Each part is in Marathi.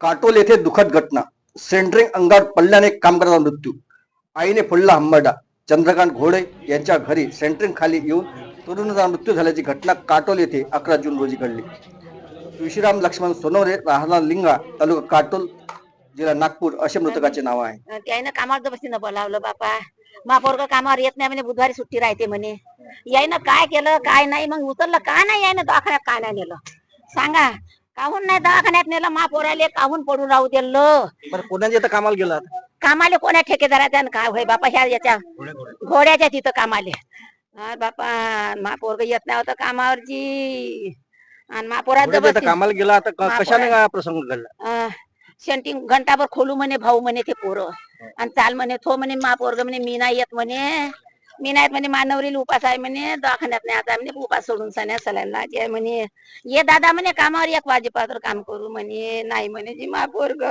काटोल येथे दुःखद घटना. सेंट्रिंग अंगावर पडल्याने कामगाराचा मृत्यू. आईने फोडला हंबरडा. चंद्रकांत घोडे यांच्या घरी सेंट्रिंग खाली येऊन तरुणाचा मृत्यू झाल्याची घटना काटोल येथे अकरा जून रोजी घडली. तुळशीराम लक्ष्मण सोनवरे राहणार लिंगा तालुका काटोल जिल्हा नागपूर असे मृतकाचे नाव आहे. त्याईनं कामावर जबरदस्तीनं बोलावलं बापा. मा कामावर येत नाही म्हणे बुधवारी सुट्टी राहते म्हणे. यायनं काय केलं काय नाही मग उतरलं का नाही यायनं दवाखान्यात काय नाही नेलं? सांगा काहून नाही दवाखान्यात नेलं? मा पोराले काहून पडून राहू दिलं? बरं कोणाच्या इथं कामाला गेला कामाले कोण्या ठेकेदाराच्या आणि काय होय बापा ह्या याच्या घोड्याच्या तिथं कामाले. हा बापा मा पोरग येत नाही होतं कामावरची आणि मा पोरात कोणाच्या इथं जबरदस्ती कामाला गेला आता क- महापौर कशाने आहे. हा प्रसंग घडला? सेंटिंग घंटाभर खोलू म्हणे भाऊ म्हणे ते पोरं. आणि चाल म्हणे थो म्हणे मा पोरग म्हणे मी नाही येत म्हणे. मी नाही येत म्हणे मानवरील उपास आहे म्हणे दवाखान्यात नाही आता म्हणे उपास सोडून सण्या सलायला जे म्हणे ये दादा म्हणे कामावर एक वाजेपात्र काम करू म्हणे नाही म्हणे जी मा पोरग.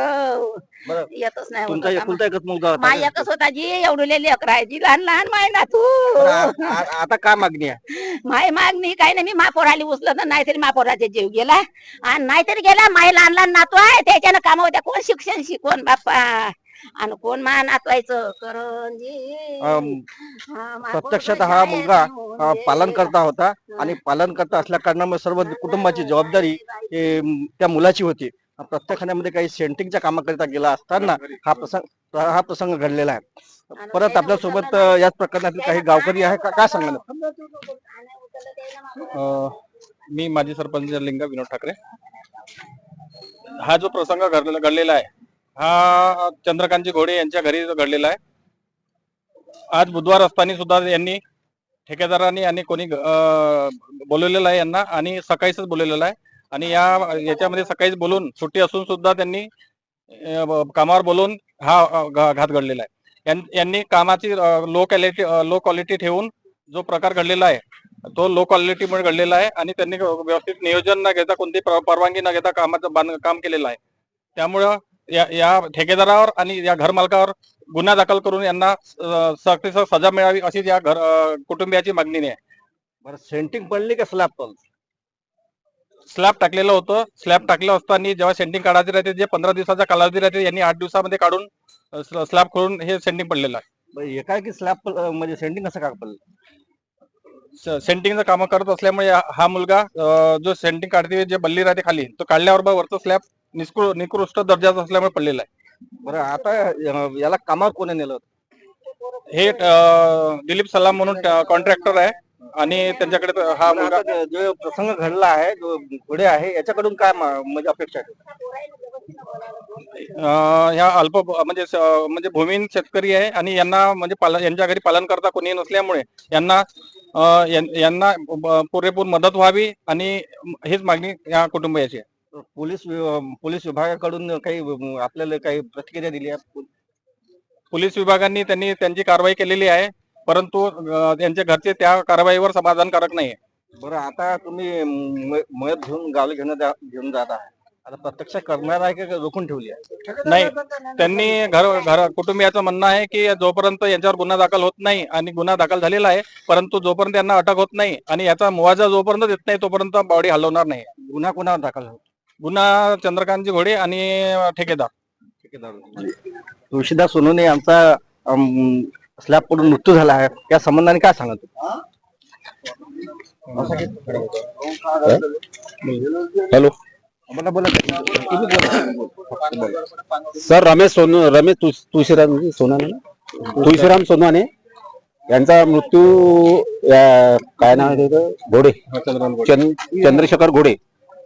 येतच नाही तुमचा होतं एकुलता एकच मुलगा मा होता एकच होता जी एवढी लेकर आहे जी लहान लहान माय ना तू. बरं, आ- आ- आता काय मागणी आहे? माय मागणी काही नाही मी महापौराली उचलं तर नाहीतरी महापौराचे जीव गेला. आणि नाहीतरी गेला माय लहान लहान नातू आहे त्याच्यानं काम होत्या कोण शिक्षण शिकवण बाप्पा? आणि कोण मा नातवायचं करंजी. अम, हा, मा प्रत्यक्षात हा मुलगा अ. पालन करता होता आणि पालन करता असल्या कारणामुळे सर्व कुटुंबाची जबाबदारी हे, म, त्या मुलाची होती. प्रत्येकामध्ये काही सेंटिंगच्या कामाकरिता गेला असताना हा प्रसंग हा प्रसंग घडलेला आहे. परत आपल्यासोबत याच प्रकरणातील काही गावकरी आहे का? काय सांगणार अ, मी माजी सरपंच लिंगा विनोद ठाकरे. हा जो प्रसंग घडलेला घडलेला आहे हा चंद्रकांतजी घोडे यांच्या घरी घडलेला आहे. आज बुधवार असताना सुद्धा यांनी ठेकेदारांनी आणि कोणी बोलवलेलं आहे यांना आणि सकाळीच बोलवलेलं आहे. आणि या याच्यामध्ये सकाळीच बोलून सुट्टी असून सुद्धा त्यांनी कामावर बोलून हा घात घडलेला आहे. यांनी कामाची लो क्वालिटी लो क्वालिटी ठेवून जो प्रकार घडलेला आहे तो लो क्वालिटीमुळे घडलेला आहे आणि त्यांनी व्यवस्थित नियोजन न घेता कोणती परवानगी न घेता कामाचं बांध काम केलेलं आहे. त्यामुळं या या ठेकेदारावर आणि या घर मालकावर गुन्हा दाखल करून यांना सक्तीचं सजा मिळावी अशी या घर कुटुंबियाची मागणी आहे. बरं सेंटिंग पडली का स्लॅब पडलं स्लॅब टाकलेलं होतं. स्लॅब टाकलं असताना जेव्हा सेंटिंग काढायचे राहते जे पंधरा दिवसाचा कालावधी राहते यांनी आठ दिवसामध्ये काढून स्लॅब खोलून हे सेंटिंग पडलेलं आहे. एका की स्लॅब म्हणजे सेंटिंग कसं काय पडलं? सेंटिंगचं काम करत असल्यामुळे हा मुलगा जो सेंटिंग काढते जे बल्ली राहते खाली तो काढल्यावर वरचा स्लॅब निष्कृ निकृष्ट दर्जाचा असल्यामुळे पडलेला आहे. बरं आता याला कामावर कोणी नेलं होतं? हे अ, दिलीप सलाम म्हणून कॉन्ट्रॅक्टर आहे आणि त्यांच्याकडे हा मुलगा आता जो प्रसंग घडला आहे जो घोडे आहे याच्याकडून काय मा- म्हणजे अपेक्षा आहे? अ, ह्या अल्प म्हणजे स- म्हणजे भूमीन शेतकरी आहे आणि यांना म्हणजे पालन यांच्या घरी पालन करता कोणी नसल्यामुळे यांना अ, यां- यांना ब- पुरेपूर मदत व्हावी आणि हीच मागणी या कुटुंबियाची आहे. पोलीस वि- पोलीस विभागाकडून काही आपल्याला काही प्रतिक्रिया दिली आहे? पोलीस विभागांनी त्यांनी त्यांची कारवाई केलेली आहे परंतु अ, त्यांच्या घरचे त्या कारवाईवर समाधानकारक नाही बरं आता तुम्ही म- मयत घेऊन गावला घेऊन जा- घेऊन जात आहे. आता प्रत्यक्ष करणार आहे का रोखून ठेवली आहे? नाही त्यांनी घर घर कुटुंबियाचं म्हणणं आहे की जोपर्यंत यांच्यावर गुन्हा दाखल होत नाही आणि गुन्हा दाखल झालेला आहे परंतु जोपर्यंत यांना अटक होत नाही आणि याचा मुआवजा जोपर्यंत देत नाही तोपर्यंत बॉडी हलवणार नाही. गुन्हा कोणावर दाखल झाला? गुन्हा चंद्रकांतजी घोडे आणि ठेकेदार. तुळशीदास सोनवणे यांचा स्लॅब पडून मृत्यू झाला आहे. या संबंधाने काय सांगत हॅलो. बोला बोला. सर रमेश सोनू रमेश तुळशीराम सोनाने? तुळशीराम सोनाने यांचा मृत्यू काय नाव घोडे. चंद- चंद्रशेखर घोडे.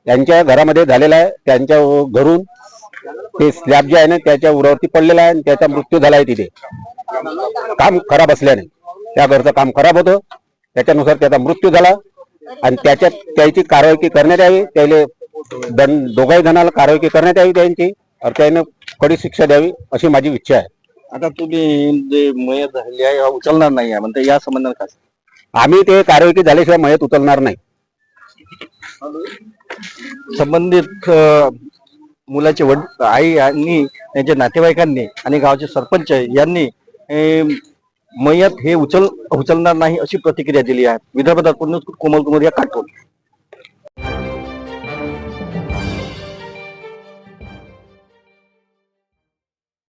यांच्या घरामध्ये झालेला आहे त्यांच्या घरून ते स्लॅब जे आहे ना त्याच्या उरावरती पडलेला आहे आणि त्याचा मृत्यू झाला आहे तिथे. काम खराब असल्याने. त्या घरचं काम खराब होतं. त्याच्यानुसार त्याचा मृत्यू झाला आणि त्याच्यात त्याची कारवाई करण्यात यावी. त्याला दंड दोघाही जणाला कारवाई करण्यात यावी त्यांची और त्यानं कडी शिक्षा द्यावी अशी माझी इच्छा आहे. आता तुम्ही जे मयत झालेली आहे उचलणार नाही आहे. म्हणते या संबंधाने काय? आम्ही ते कारवाई झाल्याशिवाय मयत उचलणार नाही. संबंधित मुलाचे वडील आई आणि त्यांच्या नातेवाईकांनी आणि गावचे सरपंच यांनी मयत हे उचल उचलणार नाही अशी प्रतिक्रिया दिली आहे. विदर्भ दर्पण कोमल कुमार या काटोल